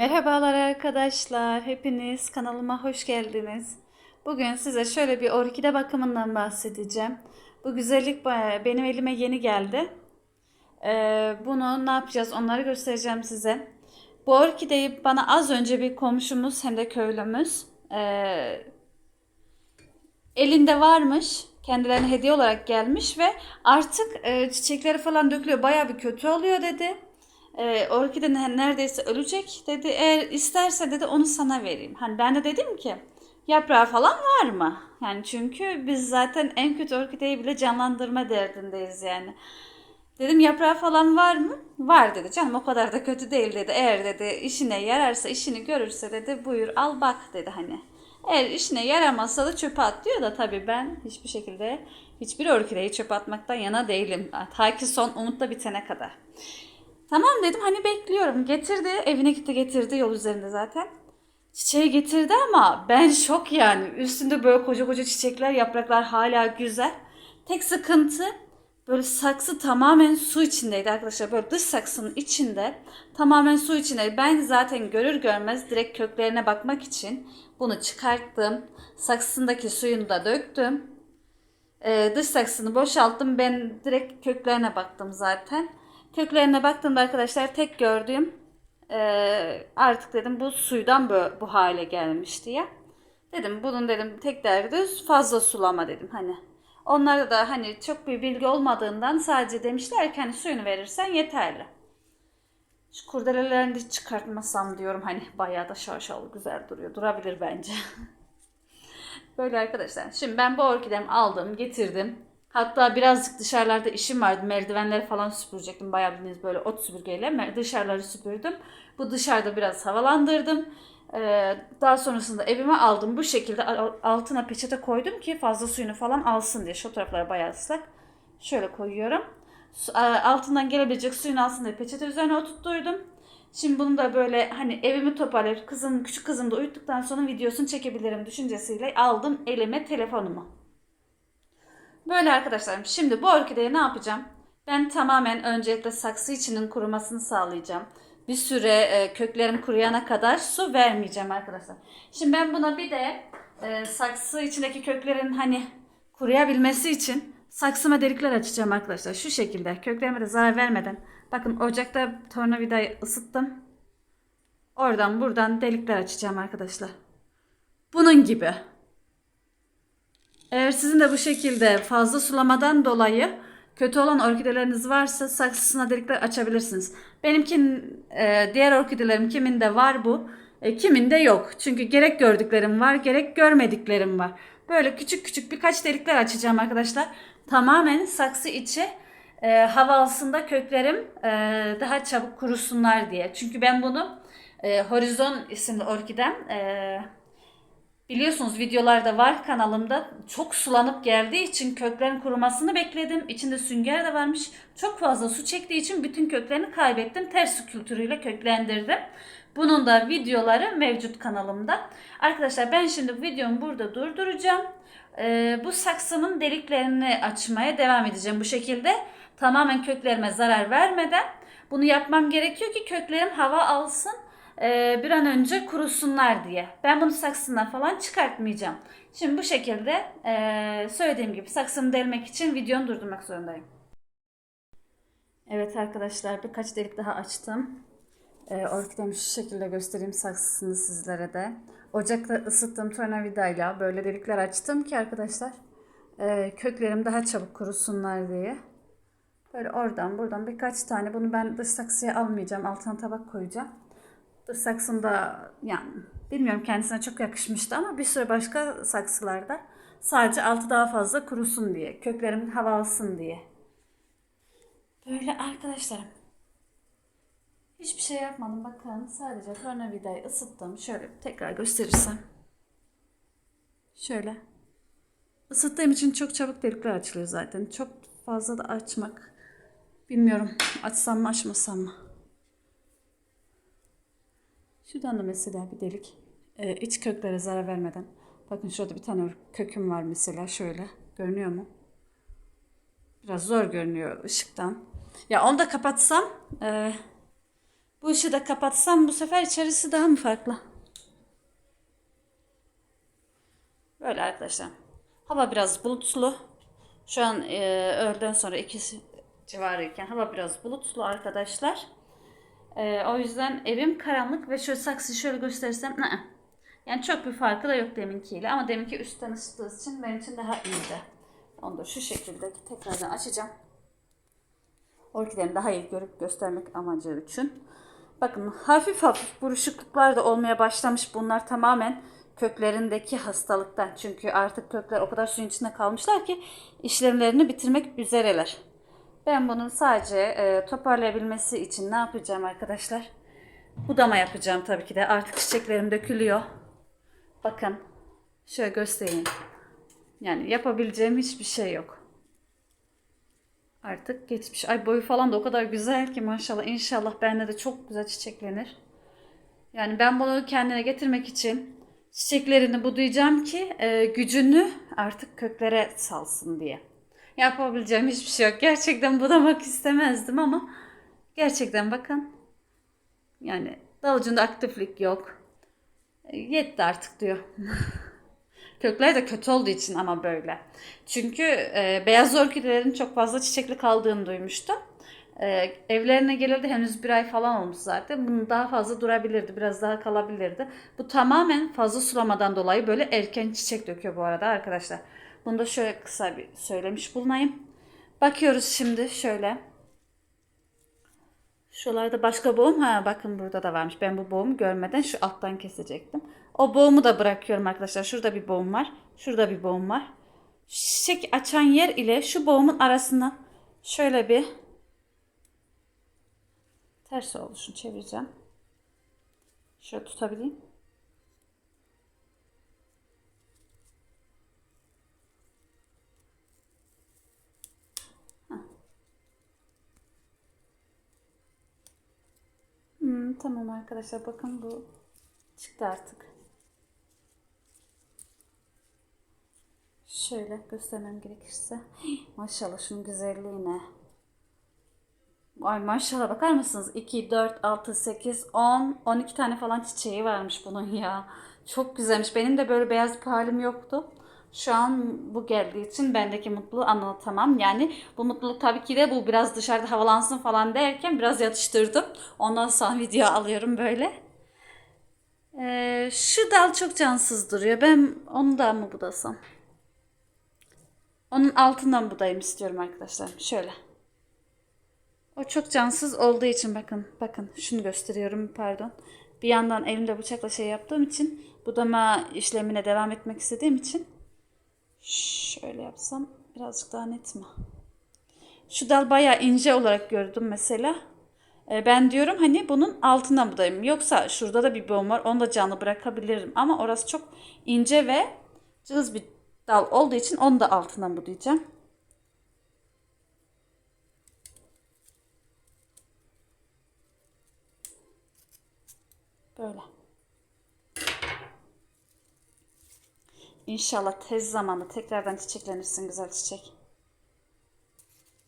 Merhabalar arkadaşlar. Hepiniz kanalıma hoş geldiniz. Bugün size şöyle bir orkide bakımından bahsedeceğim. Bu güzellik benim elime yeni geldi. Ee, bunu ne yapacağız onları göstereceğim size. Bu orkideyi bana az önce bir komşumuz hem de köylümüz ee, elinde varmış. Kendilerine hediye olarak gelmiş ve artık e, çiçekleri falan dökülüyor. Bayağı bir kötü oluyor dedi. E, orkide ne- neredeyse ölecek dedi. Eğer isterse dedi onu sana vereyim. Hani ben de dedim ki yaprağı falan var mı? Yani çünkü biz zaten en kötü orkideyi bile canlandırma derdindeyiz yani. Dedim yaprağı falan var mı? Var dedi. Canım o kadar da kötü değil dedi. Eğer dedi işine yararsa, işini görürse dedi buyur al bak dedi hani. Eğer işine yaramazsa da çöpe at diyor da tabii ben hiçbir şekilde hiçbir orkideyi çöpe atmaktan yana değilim. Ta ki son umutla bitene kadar. Tamam dedim hani bekliyorum. Getirdi evine gitti getirdi yol üzerinde zaten. Çiçeği getirdi ama ben şok yani. Üstünde böyle koca koca çiçekler, yapraklar hala güzel. Tek sıkıntı böyle saksı tamamen su içindeydi arkadaşlar. Böyle dış saksının içinde tamamen su içindeydi. Ben zaten görür görmez direkt köklerine bakmak için bunu çıkarttım. Saksısındaki suyunu da döktüm. Ee, dış saksını boşalttım. Ben direkt köklerine baktım zaten. Köklerine baktığımda arkadaşlar tek gördüğüm ee, artık dedim bu suydan bu, bu hale gelmiş diye. Dedim bunun dedim tek derdi fazla sulama dedim hani. Onlarda da hani çok bir bilgi olmadığından sadece demişler ki hani suyunu verirsen yeterli. Şu kurdelelerini de çıkartmasam diyorum hani bayağı da şaşalı güzel duruyor. Durabilir bence. Böyle arkadaşlar. Şimdi ben bu orkidemi aldım, getirdim. Hatta birazcık dışarılarda işim vardı. Merdivenleri falan süpürecektim. Bayağı bildiğiniz böyle ot süpürgeyle dışarıları süpürdüm. Bu dışarıda biraz havalandırdım. Ee, daha sonrasında evime aldım. Bu şekilde al- altına peçete koydum ki fazla suyunu falan alsın diye. Şu taraflar bayağı ıslak. Şöyle koyuyorum. A- Altından gelebilecek suyun alsın diye peçete üzerine oturtturdum. Şimdi bunu da böyle hani evimi toparlayıp kızım, küçük kızım da uyuttuktan sonra videosunu çekebilirim düşüncesiyle aldım elime telefonumu. Böyle arkadaşlarım. Şimdi bu orkideyi ne yapacağım? Ben tamamen öncelikle saksı içinin kurumasını sağlayacağım. Bir süre e, köklerim kuruyana kadar su vermeyeceğim arkadaşlar. Şimdi ben buna bir de e, saksı içindeki köklerin hani kuruyabilmesi için saksıma delikler açacağım arkadaşlar. Şu şekilde köklerime de zarar vermeden. Bakın ocakta tornavidayı ısıttım. Oradan buradan delikler açacağım arkadaşlar. Bunun gibi. Eğer sizin de bu şekilde fazla sulamadan dolayı kötü olan orkideleriniz varsa saksısına delikler açabilirsiniz. Benimkin e, diğer orkidelerim kiminde var bu, e, kiminde yok. Çünkü gerek gördüklerim var, gerek görmediklerim var. Böyle küçük küçük birkaç delikler açacağım arkadaşlar. Tamamen saksı içi e, hava alsın da köklerim e, daha çabuk kurusunlar diye. Çünkü ben bunu e, Horizon isimli orkidem e, Biliyorsunuz videolarda var kanalımda. Çok sulanıp geldiği için köklerin kurumasını bekledim. İçinde sünger de varmış. Çok fazla su çektiği için bütün köklerini kaybettim. Ters su kültürüyle köklendirdim. Bunun da videoları mevcut kanalımda. Arkadaşlar ben şimdi videomu burada durduracağım. Ee, bu saksımın deliklerini açmaya devam edeceğim bu şekilde. Tamamen köklerime zarar vermeden. Bunu yapmam gerekiyor ki köklerim hava alsın e, bir an önce kurusunlar diye. Ben bunu saksından falan çıkartmayacağım. Şimdi bu şekilde e, söylediğim gibi saksımı delmek için videomu durdurmak zorundayım. Evet arkadaşlar birkaç delik daha açtım. E, orkidemi şu şekilde göstereyim saksısını sizlere de. Ocakta ısıttığım tornavidayla böyle delikler açtım ki arkadaşlar e, köklerim daha çabuk kurusunlar diye. Böyle oradan buradan birkaç tane bunu ben dış saksıya almayacağım. Altına tabak koyacağım. Dış saksımda yani bilmiyorum kendisine çok yakışmıştı ama bir sürü başka saksılarda sadece altı daha fazla kurusun diye. Köklerim hava alsın diye. Böyle arkadaşlarım. Hiçbir şey yapmadım. Bakın sadece tornavidayı ısıttım. Şöyle tekrar gösterirsem. Şöyle. Isıttığım için çok çabuk delikler açılıyor zaten. Çok fazla da açmak. Bilmiyorum açsam mı açmasam mı. Şuradan da mesela bir delik. Ee, iç köklere zarar vermeden. Bakın şurada bir tane köküm var mesela şöyle. Görünüyor mu? Biraz zor görünüyor ışıktan. Ya onu da kapatsam e, Bu ışığı da kapatsam bu sefer içerisi daha mı farklı? Böyle arkadaşlar. Hava biraz bulutlu. Şu an e, öğleden sonra ikisi civarıyken hava biraz bulutlu arkadaşlar. E, o yüzden evim karanlık ve şöyle saksıyı şöyle gösterirsem ı-ı. yani çok bir farkı da yok deminkiyle ama deminki üstten ısıttığı için benim için daha iyiydi. Onu da şu şekilde tekrardan açacağım. Orkideleri daha iyi görüp göstermek amacı için. Bakın hafif hafif buruşukluklar da olmaya başlamış. Bunlar tamamen köklerindeki hastalıktan. Çünkü artık kökler o kadar suyun içinde kalmışlar ki işlemlerini bitirmek üzereler. Ben bunun sadece e, toparlayabilmesi için ne yapacağım arkadaşlar? Budama yapacağım tabii ki de. Artık çiçeklerim dökülüyor. Bakın şöyle göstereyim. Yani yapabileceğim hiçbir şey yok. Artık geçmiş. Ay boyu falan da o kadar güzel ki maşallah. İnşallah bende de çok güzel çiçeklenir. Yani ben bunu kendine getirmek için çiçeklerini budayacağım ki e, gücünü artık köklere salsın diye. Yapabileceğim hiçbir şey yok. Gerçekten budamak istemezdim ama gerçekten bakın. Yani dal ucunda aktiflik yok. E, yetti artık diyor. Kökler de kötü olduğu için ama böyle. Çünkü e, beyaz orkidelerin çok fazla çiçekli kaldığını duymuştum. E, evlerine gelirdi henüz bir ay falan olmuş zaten. Bunun daha fazla durabilirdi. Biraz daha kalabilirdi. Bu tamamen fazla sulamadan dolayı böyle erken çiçek döküyor bu arada arkadaşlar. Bunu da şöyle kısa bir söylemiş bulunayım. Bakıyoruz şimdi şöyle. Şuralarda başka boğum. Ha bakın burada da varmış. Ben bu boğumu görmeden şu alttan kesecektim. O boğumu da bırakıyorum arkadaşlar. Şurada bir boğum var. Şurada bir boğum var. Çiçek açan yer ile şu boğumun arasına şöyle bir ters oluşunu çevireceğim. Şöyle tutabileyim. Tamam arkadaşlar bakın bu çıktı artık. Şöyle göstermem gerekirse. Maşallah şunun güzelliğine. Ay maşallah bakar mısınız? 2, 4, 6, 8, 10, 12 tane falan çiçeği varmış bunun ya. Çok güzelmiş. Benim de böyle beyaz bir halim yoktu. Şu an bu geldiği için bendeki mutluluğu anlatamam. Yani bu mutluluk tabii ki de bu biraz dışarıda havalansın falan derken biraz yatıştırdım. Ondan sonra video alıyorum böyle. Ee, şu dal çok cansız duruyor. Ben onu da mı budasam? Onun altından budayım istiyorum arkadaşlar. Şöyle. O çok cansız olduğu için bakın. Bakın şunu gösteriyorum pardon. Bir yandan elimde bıçakla şey yaptığım için budama işlemine devam etmek istediğim için şöyle yapsam birazcık daha net mi? Şu dal bayağı ince olarak gördüm mesela. Ee, Ben diyorum hani bunun altından budayım. Yoksa şurada da bir boğum var. Onu da canlı bırakabilirim. Ama orası çok ince ve cılız bir dal olduğu için onu da altından budayacağım. Böyle. İnşallah tez zamanda tekrardan çiçeklenirsin güzel çiçek.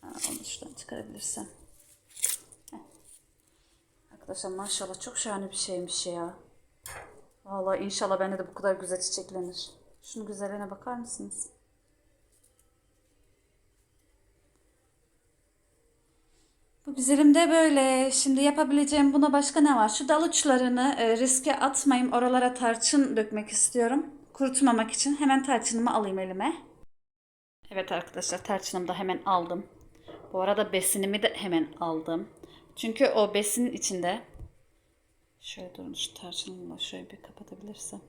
Onu şuradan çıkarabilirsem. Heh. Arkadaşlar maşallah çok şahane bir şeymiş ya. Vallahi inşallah bende de bu kadar güzel çiçeklenir. Şunun güzelliğine bakar mısınız? Bu güzelim de böyle. Şimdi yapabileceğim buna başka ne var? Şu dal uçlarını e, riske atmayayım. Oralara tarçın dökmek istiyorum. Kurutmamak için hemen tarçınımı alayım elime. Evet arkadaşlar tarçınımı da hemen aldım. Bu arada besinimi de hemen aldım. Çünkü o besinin içinde şöyle durun şu tarçınımla şöyle bir kapatabilirsem.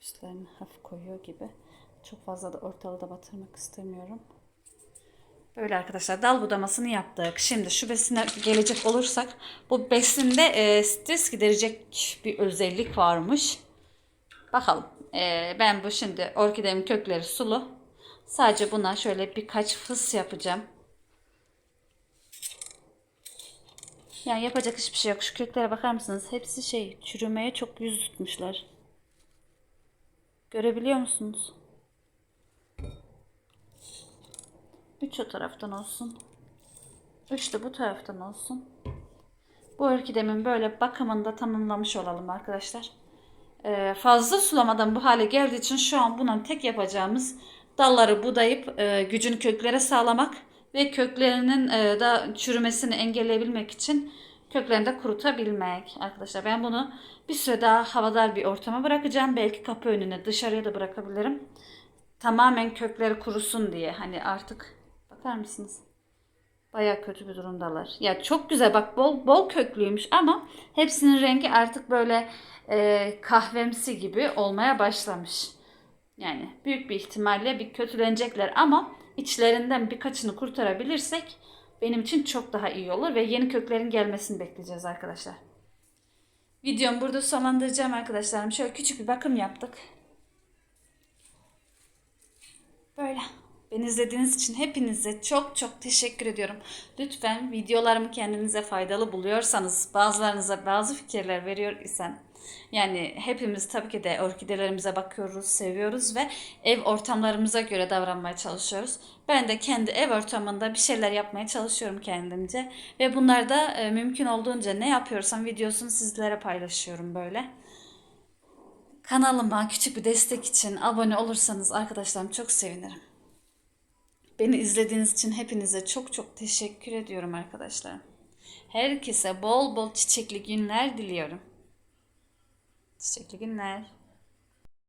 Üstlerini hafif koyuyor gibi. Çok fazla da ortalığı da batırmak istemiyorum. Böyle arkadaşlar dal budamasını yaptık. Şimdi şu besine gelecek olursak bu besinde e, stres giderecek bir özellik varmış. Bakalım. E, ben bu şimdi orkidemin kökleri sulu. Sadece buna şöyle birkaç fıs yapacağım. Yani yapacak hiçbir şey yok. Şu köklere bakar mısınız? Hepsi şey çürümeye çok yüz tutmuşlar. Görebiliyor musunuz? Üç o taraftan olsun. Üçlü bu taraftan olsun. Bu orkidemin böyle bakımını da tamamlamış olalım arkadaşlar. Ee, fazla sulamadan bu hale geldiği için şu an bunun tek yapacağımız dalları budayıp e, gücünü köklere sağlamak ve köklerinin e, da çürümesini engelleyebilmek için köklerini de kurutabilmek arkadaşlar. Ben bunu bir süre daha havadar bir ortama bırakacağım. Belki kapı önüne dışarıya da bırakabilirim. Tamamen kökleri kurusun diye. Hani artık bakar mısınız? Baya kötü bir durumdalar. Ya çok güzel bak bol bol köklüymüş ama hepsinin rengi artık böyle e, kahvemsi gibi olmaya başlamış. Yani büyük bir ihtimalle bir kötülenecekler ama içlerinden birkaçını kurtarabilirsek benim için çok daha iyi olur ve yeni köklerin gelmesini bekleyeceğiz arkadaşlar. Videomu burada sonlandıracağım arkadaşlarım. Şöyle küçük bir bakım yaptık. Böyle. Beni izlediğiniz için hepinize çok çok teşekkür ediyorum. Lütfen videolarımı kendinize faydalı buluyorsanız, bazılarınıza bazı fikirler veriyor isem, yani hepimiz tabii ki de orkidelerimize bakıyoruz, seviyoruz ve ev ortamlarımıza göre davranmaya çalışıyoruz. Ben de kendi ev ortamında bir şeyler yapmaya çalışıyorum kendimce ve bunlar da e, mümkün olduğunca ne yapıyorsam videosunu sizlere paylaşıyorum böyle. Kanalıma küçük bir destek için abone olursanız arkadaşlarım çok sevinirim. Beni izlediğiniz için hepinize çok çok teşekkür ediyorum arkadaşlar. Herkese bol bol çiçekli günler diliyorum. Çiçekli günler.